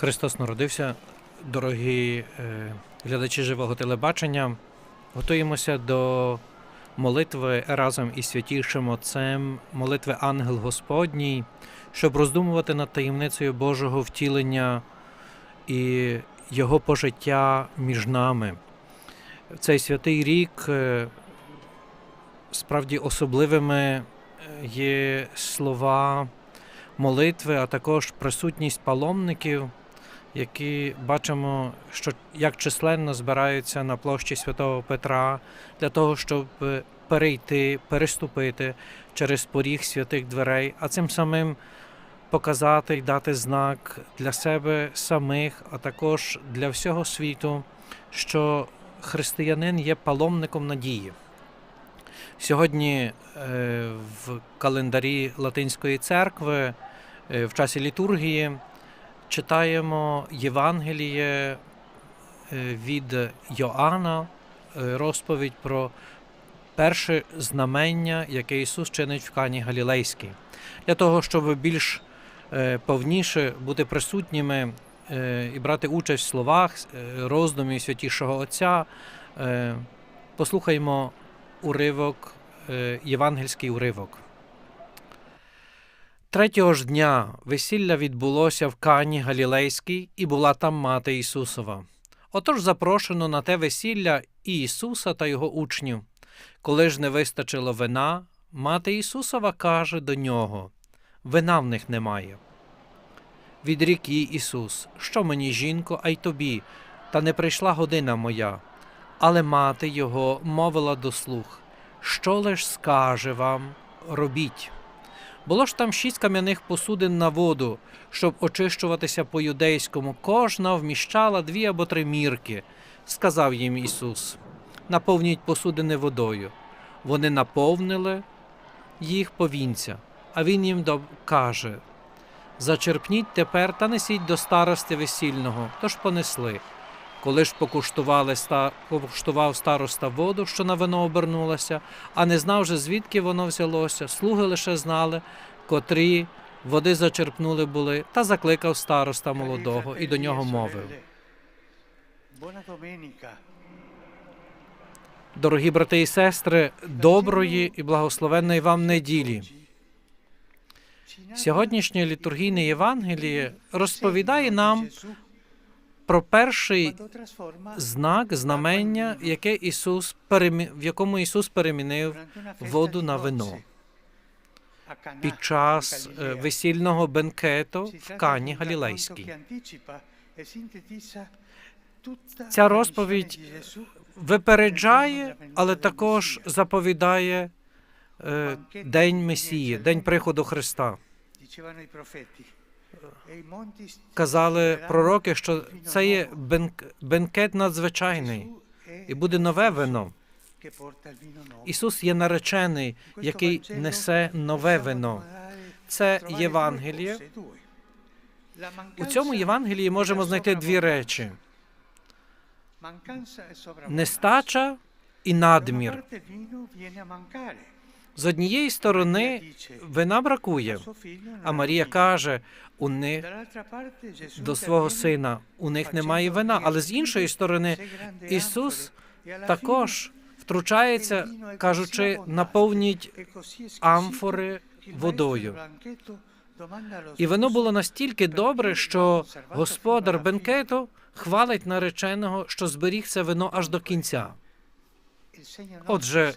Христос народився, дорогі е, глядачі живого телебачення. Готуємося до молитви разом із святішим Отцем, молитви Ангел Господній, щоб роздумувати над таємницею Божого втілення і Його пожиття між нами. В цей святий рік е, справді особливими е, є слова молитви, а також присутність паломників, які бачимо, що як численно збираються на площі Святого Петра для того, щоб е, перейти, переступити через поріг святих дверей, а цим самим показати і дати знак для себе самих, а також для всього світу, що християнин є паломником надії. Сьогодні е, в календарі Латинської церкви е, в часі літургії читаємо Євангеліє е, від Йоанна, е, розповідь про перше знамення, яке Ісус чинить в Кані Галілейській. Для того, щоб більш е, повніше бути присутніми і брати участь в словах роздумів святішого Отця, послухаймо уривок, євангельський уривок. Третього ж дня весілля відбулося в Кані Галілейській, і була там мати Ісусова. Отож запрошено на те весілля і Ісуса та його учнів. Коли ж не вистачило вина, мати Ісусова каже до нього: Вина в них немає. Відрік їй Ісус, що мені, жінко, а й тобі, та не прийшла година моя. Але мати його мовила до слух, що лиш скаже вам, робіть. Було ж там шість кам'яних посудин на воду, щоб очищуватися по юдейському, кожна вміщала дві або три мірки. Сказав їм Ісус: наповніть посудини водою. Вони наповнили їх повінця, а він їм каже: Зачерпніть тепер та несіть до старости весільного, тож понесли. Коли ж покуштували покуштував староста воду, що на вино обернулася, а не знав же, звідки воно взялося, слуги лише знали, котрі води зачерпнули були, та закликав староста молодого і до нього мовив. Дорогі брати і сестри, доброї і благословенної вам неділі. Сьогоднішнє літургійне Євангеліє розповідає нам про перший знак, знамення, яке Ісус перемі... в якому Ісус перемінив воду на вино під час е, весільного бенкету в Кані Галілейській. Ця розповідь Випереджає, але також заповідає е, День Месії, День приходу Христа. Казали пророки, що це є бенкет надзвичайний, і буде нове вино. Ісус є наречений, який несе нове вино. Це Євангеліє. У цьому Євангелії можемо знайти дві речі: нестача і надмір. З однієї сторони вина бракує, а Марія каже у них до свого сина: у них немає вина. Але з іншої сторони, Ісус також втручається, кажучи, наповніть амфори водою. І воно було настільки добре, що господар бенкету хвалить нареченого, що зберіг це вино аж до кінця. Отже,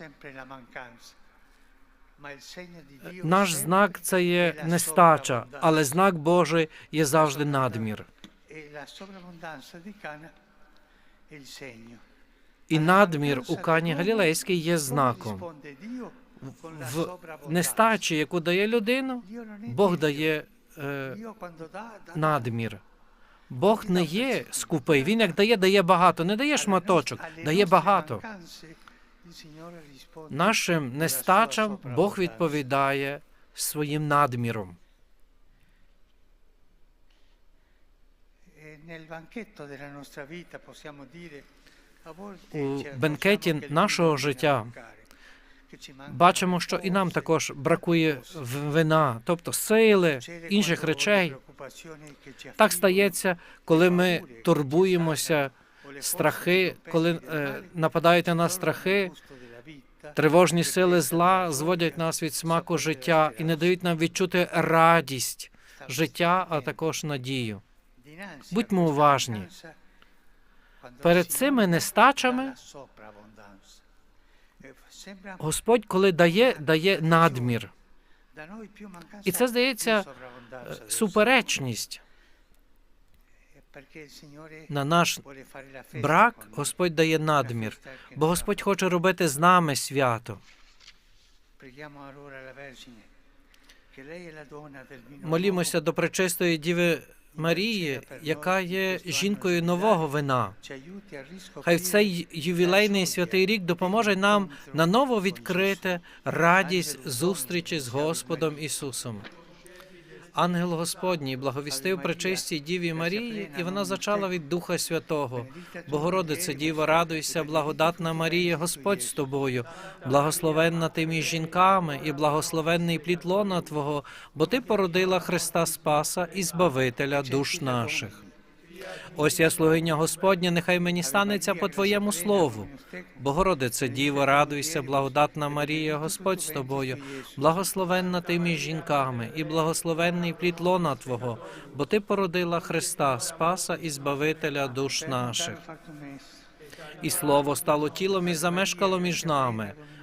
Наш знак це є нестача, але знак Божий є завжди надмір. І надмір у Кані Галілейській є знаком. В нестачі, яку дає людину, Бог дає е, надмір. Бог не є скупий. Він як дає, дає багато. Не дає шматочок, дає багато. Нашим нестачам Бог відповідає своїм надміром. У бенкеті нашого життя бачимо, що і нам також бракує вина, тобто сили, інших речей. Так стається, коли ми турбуємося, страхи, коли е, нападають на нас страхи, тривожні сили зла зводять нас від смаку життя і не дають нам відчути радість життя, а також надію. Будьмо уважні. Перед цими нестачами Господь, коли дає, дає надмір. І це здається е, суперечність. На наш брак Господь дає надмір, бо Господь хоче робити з нами свято. Молімося до пречистої Діви Марії, яка є жінкою нового вина. Хай в цей ювілейний святий рік допоможе нам наново відкрити радість зустрічі з Господом Ісусом. Ангел Господній благовістив причистій Діві Марії, і вона зачала від Духа Святого. Богородице, Діво, радуйся, благодатна Марія, Господь з тобою, благословенна ти між жінками, і благословенний плід лона Твого, бо ти породила Христа Спаса і Збавителя душ наших. Ось я слугиня Господня, нехай мені станеться по Твоєму слову. Богородице, Діво, радуйся, благодатна Марія, Господь з тобою, благословенна ти між жінками, і благословенний плід лона Твого, бо ти породила Христа, Спаса і Збавителя душ наших. І слово стало тілом і замешкало між нами.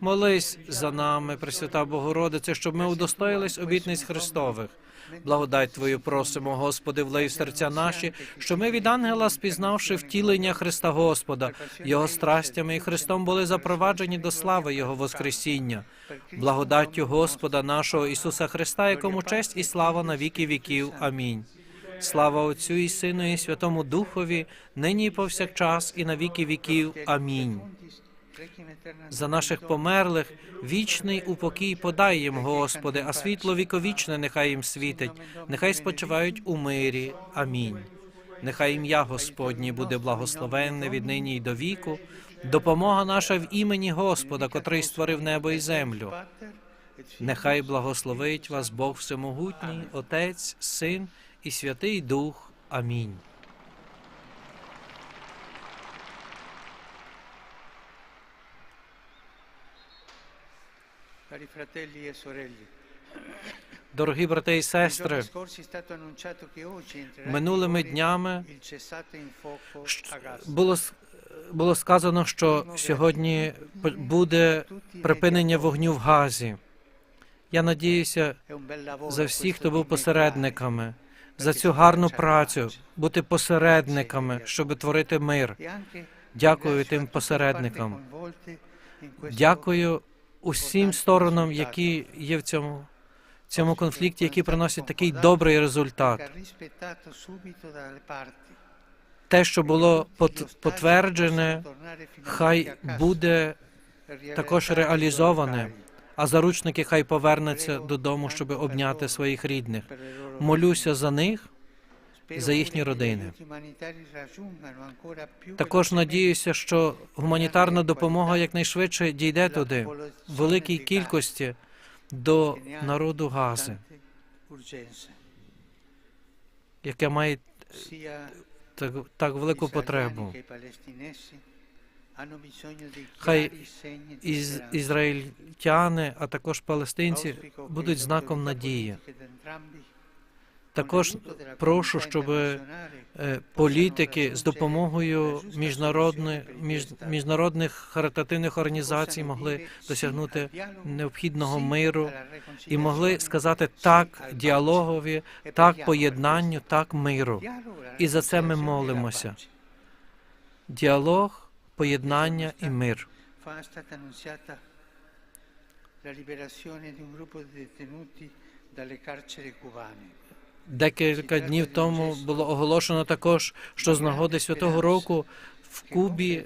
Молись за нами, Пресвята Богородице, щоб ми удостоїлись обітниць Христових. Благодать Твою просимо, Господи, влей в серця наші, що ми від ангела, спізнавши втілення Христа Господа, Його страстями і Христом були запроваджені до слави Його Воскресіння. Благодаттю Господа нашого Ісуса Христа, якому честь і слава на віки віків. Амінь. Слава Отцю і Сину, і Святому Духові, нині і повсякчас, і на віки віків. Амінь. За наших померлих вічний упокій подай їм, Господи, а світло віковічне нехай їм світить, нехай спочивають у мирі. Амінь. Нехай ім'я Господнє буде благословенне від нині й до віку. Допомога наша в імені Господа, котрий створив небо і землю. Нехай благословить вас Бог Всемогутній, Отець, Син і Святий Дух. Амінь. E Дорогі брати і сестри, минулими днями було було сказано, що сьогодні буде припинення вогню в Газі. Я надіюся за всіх, хто був посередниками, за цю гарну працю, бути посередниками, щоб творити мир. Дякую тим посередникам. Дякую усім сторонам, які є в цьому, цьому конфлікті, які приносять такий добрий результат. Те, що було потверджене, хай буде також реалізоване, а заручники хай повернуться додому, щоб обняти своїх рідних. Молюся за них. За їхні родини. più Також надіюся, що гуманітарна допомога якнайшвидше дійде туди, в великій кількості до народу Гази, яке має так, так велику потребу. Хай Із, ізраїльтяни, а також палестинці будуть знаком надії. Також прошу, щоб е, політики з допомогою міжнародних, міжнародних харитативних організацій могли досягнути необхідного миру і могли сказати так діалогові, так поєднанню, так миру. І за це ми молимося. Діалог, поєднання і мир. Декілька днів тому було оголошено також, що з нагоди святого року в Кубі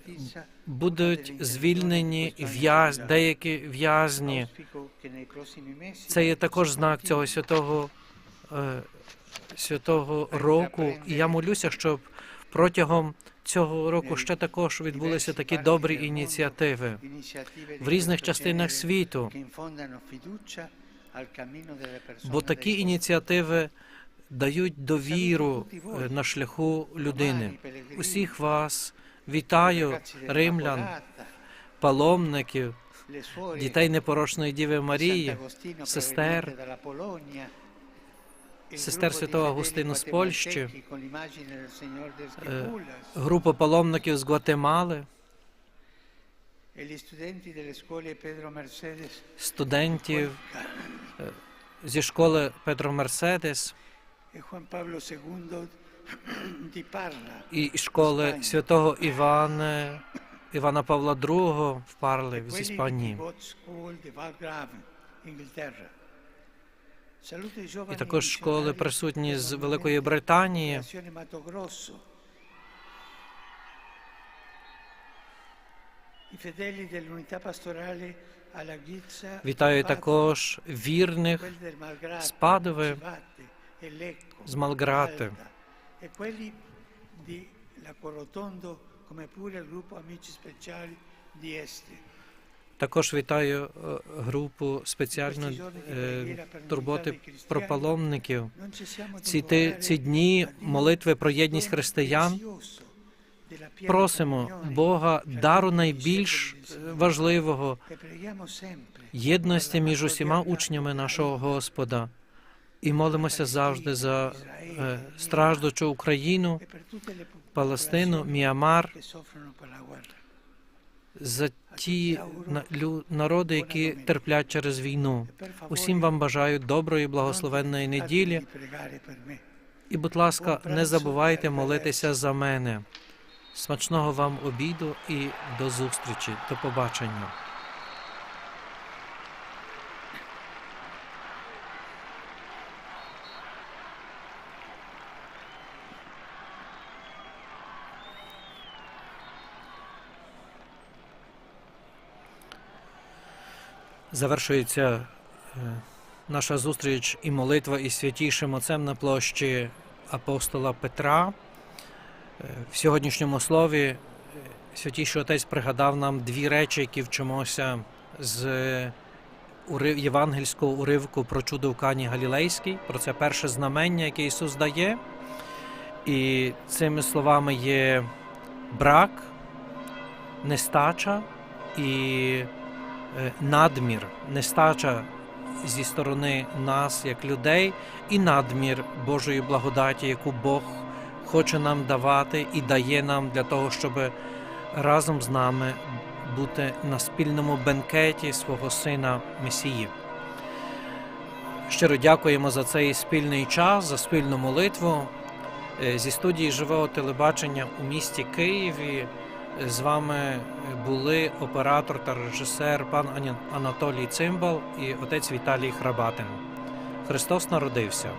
будуть звільнені в'яз, деякі в'язні. Це є також знак цього святого, е, святого року. І я молюся, щоб протягом цього року ще також відбулися такі добрі ініціативи в різних частинах світу. Бо такі ініціативи дають довіру е, на шляху людини. Усіх вас вітаю, римлян, паломників, дітей непорочної Діви Марії, сестер, сестер святого Агустина з Польщі, е, групу паломників з Гватемали, студентів е, зі школи Петро Мерседес і школи святого Івана, Івана Павла II в Парлі з Іспанії. І також школи присутні з Великої Британії. Вітаю також вірних з Падови, з Малграти. e quelli di Lago Rotondo come pure il gruppo Amici Speciali di Este. Також вітаю е, групу спеціально е, турботи про паломників. Ці, ці дні молитви про єдність християн просимо Бога дару найбільш е, важливого єдності між усіма учнями нашого Господа. І молимося завжди за страждучу Україну, Палестину, Міамар, за ті народи, які терплять через війну. Усім вам бажаю доброї, благословенної неділі. І, будь ласка, не забувайте молитися за мене. Смачного вам обіду і до зустрічі. До побачення. Завершується е, наша зустріч і молитва із святійшим отцем на площі апостола Петра. Е, В сьогоднішньому слові е, святійший отець пригадав нам дві речі, які вчимося з євангельського уривку про чудо в Кані Галілейській, про це перше знамення, яке Ісус дає. І цими словами є брак, нестача і надмір, нестача зі сторони нас, як людей, і надмір Божої благодаті, яку Бог хоче нам давати і дає нам для того, щоб разом з нами бути на спільному бенкеті свого Сина Месії. Щиро дякуємо за цей спільний час, за спільну молитву. Е, Зі студії живого телебачення у місті Києві з вами були оператор та режисер пан Анатолій Цимбал і отець Віталій Храбатин. Христос народився.